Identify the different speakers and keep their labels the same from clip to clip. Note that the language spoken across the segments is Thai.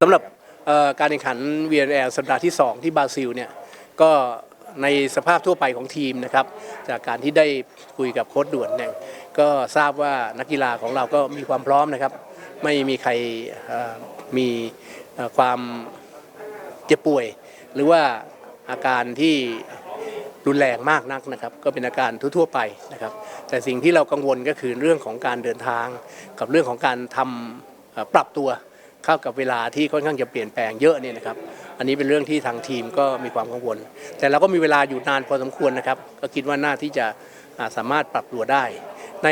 Speaker 1: สำหรับการแข่งขัน VNL สัปดาห์ที่ 2 ที่บราซิลเนี่ยก็ในสภาพทั่วไปของทีมนะครับจากการที่ได้คุยกับโค้ชด่วนเนี่ยก็ทราบว่านักกีฬาของเราก็มีความพร้อมนะครับ ไม่มีใครมีความเจ็บป่วย หรือว่าอาการที่รุนแรงมากนักนะครับ ก็เป็นอาการทั่วๆไปนะครับ แต่สิ่งที่เรากังวลก็คือเรื่องของการเดินทางกับเรื่องของการทำปรับตัว เข้ากับเวลาที่ค่อนข้างจะเปลี่ยนแปลงเยอะเนี่ยนะครับ อันนี้เป็นเรื่องที่ทางทีมก็มีความกังวล แต่เราก็มีเวลาอยู่นานพอสมควรนะครับ ก็คิดว่าน่าที่จะสามารถปรับตัวได้ ใน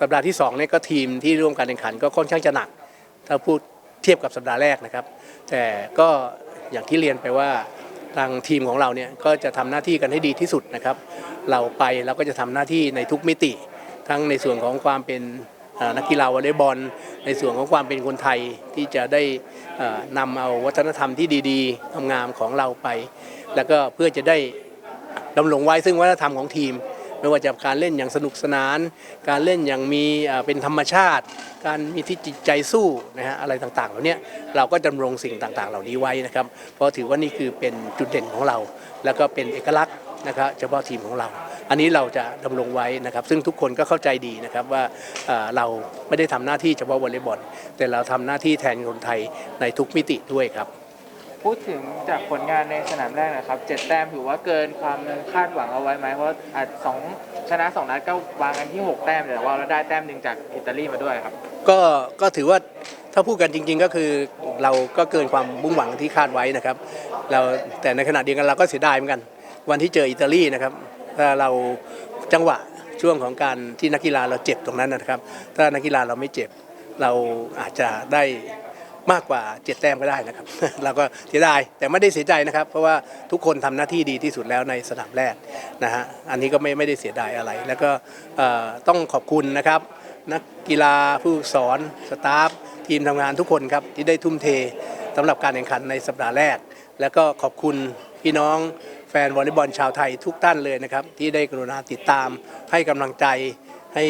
Speaker 1: สัปดาห์ที่2เนี่ยก็ทีมที่ร่วมการแข่งขันก็ค่อนข้างจะหนัก ถ้าพูดเทียบกับสัปดาห์แรกนะครับ แต่ก็อย่างที่เรียนไปว่าทางทีมของเราเนี่ยก็จะทำหน้าที่กันให้ดีที่สุดนะครับ เราไปเราก็จะทำหน้าที่ในทุกมิติ ทั้งในส่วนของความเป็น นักกีฬาวอลเลย์บอล ในส่วนของความเป็นคนไทยที่จะได้นำเอาวัฒนธรรมที่ดีๆงามของเราไป แล้วก็เพื่อจะได้ดำรงไว้ซึ่งวัฒนธรรมของทีม ไม่ว่าจะการเล่นอย่างสนุกสนาน การเล่นอย่างมีเป็นธรรมชาติ การมีที่จิตใจสู้นะฮะอะไรต่างๆเหล่านี้เราก็ดำรงสิ่งต่างๆ เหล่านี้ไว้นะครับ เพราะถือว่านี่คือเป็นจุดเด่นของเรา แล้วก็เป็นเอกลักษณ์ นะครับเฉพาะทีมของเรา อันนี้เราจะดำรงไว้นะครับ ซึ่งทุกคนก็เข้าใจดีนะครับว่าเอ่อเราไม่ได้ทำหน้าที่เฉพาะวอลเลย์บอลแต่เราทำหน้าที่แทนคนไทยในทุกมิติด้วยครับ
Speaker 2: พูดถึงจากผลงานในสนามแรกนะครับเจ็ดแต้มถือว่าเกินความคาดหวังเอาไว้ไหมเพราะอาจสองชนะสองนัดก็วางกันที่ 6 แต้มแต่ว่าเราได้แต้มหนึ่งจากอิตาลีมาด้วยครับ
Speaker 1: ก็ก็ถือว่าถ้าพูดกันจริง ๆ ก็คือเราก็เกินความมุ่งหวังที่คาดไว้นะครับ เราแต่ในขณะเดียวกันเราก็เสียดายเหมือนกัน วันที่เจออิตาลีนะครับถ้าเราจังหวะช่วงของการที่นักกีฬาเราเจ็บตรงนั้นนะครับ ถ้านักกีฬาเราไม่เจ็บ เราอาจจะได้มากกว่าเจ็ดแต้มก็ได้นะครับ เราก็เสียดายแต่ไม่ได้เสียใจนะครับ เพราะว่าทุกคนทำหน้าที่ดีที่สุดแล้วในสนามแรกนะฮะอันนี้ก็ไม่ไม่ได้เสียดายอะไร แล้วก็ต้องขอบคุณนะครับ นักกีฬาผู้สอนสตาฟทีมทำงานทุกคนครับที่ได้ทุ่มเทสำหรับการแข่งขันในสัปดาห์แรก แล้วก็ขอบคุณพี่น้อง แฟนวอลเลย์บอลชาวไทยทุกท่านเลยนะครับ ที่ได้กรุณาติดตาม ให้กำลังใจให้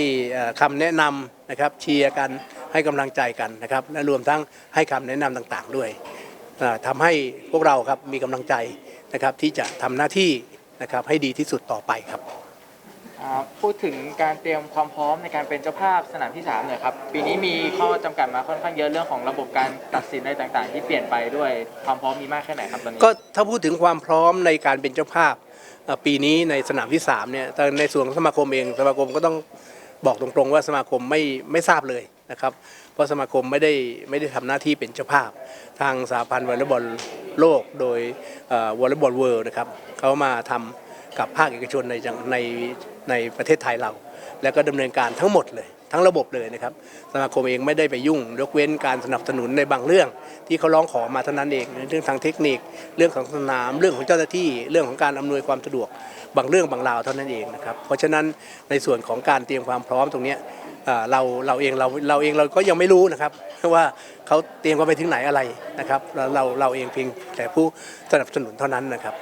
Speaker 1: คำแนะนำนะครับเชียร์กันให้กำลังใจกันนะครับและรวมทั้งให้คำแนะนำต่างๆ ด้วยทำให้พวกเราครับมีกำลังใจนะครับที่จะทำหน้าที่นะครับให้ดีที่สุดต่อไปครับ
Speaker 2: พูดถึงการเตรียมความพร้อมในการเป็นเจ้าภาพสนามที่3หน่อยครับปีนี้มีข้อจำกัดมาค่อนข้างเยอะเรื่องของระบบการตัดสินอะไรต่างๆ ที่เปลี่ยนไปด้วยความพร้อมมีมากแค่ไหนครับตอนนี้
Speaker 1: ก็ถ้าพูดถึงความพร้อมในการเป็นเจ้าภาพปีนี้ในสนามที่3เนี่ยแต่ในส่วนของสมาคมเองสมาคมก็ต้องบอกตรงๆ ว่าสมาคมไม่ไม่ทราบเลยนะครับเพราะสมาคมไม่ได้ไม่ได้ทำหน้าที่เป็นเจ้าภาพ ทางสหพันธ์วอลเลย์บอลโลกโดยวอลเลย์บอลเวิลด์นะครับเขามาทำ กับภาคเอกชนในในในประเทศไทยเรา แล้วก็ดำเนินการทั้งหมดเลยทั้งระบบเลยนะครับสมาคมเองไม่ได้ไปยุ่งยกเว้นการสนับสนุนในบางเรื่อง ที่เขาร้องขอมาเท่านั้นเองเรื่องทางเทคนิค เรื่องของสนาม เรื่องของเจ้าหน้าที่ เรื่องของการอำนวยความสะดวกบางเรื่องบางราวเท่านั้นเองนะครับเพราะฉะนั้นในส่วนของการเตรียมความพร้อมตรงนี้เราเราเองเราเราเองเราก็ยังไม่รู้นะครับว่าเขาเตรียมกันไปถึงไหนอะไรนะครับเราเราเองเพียงแต่ผู้สนับสนุนเท่านั้นนะครับ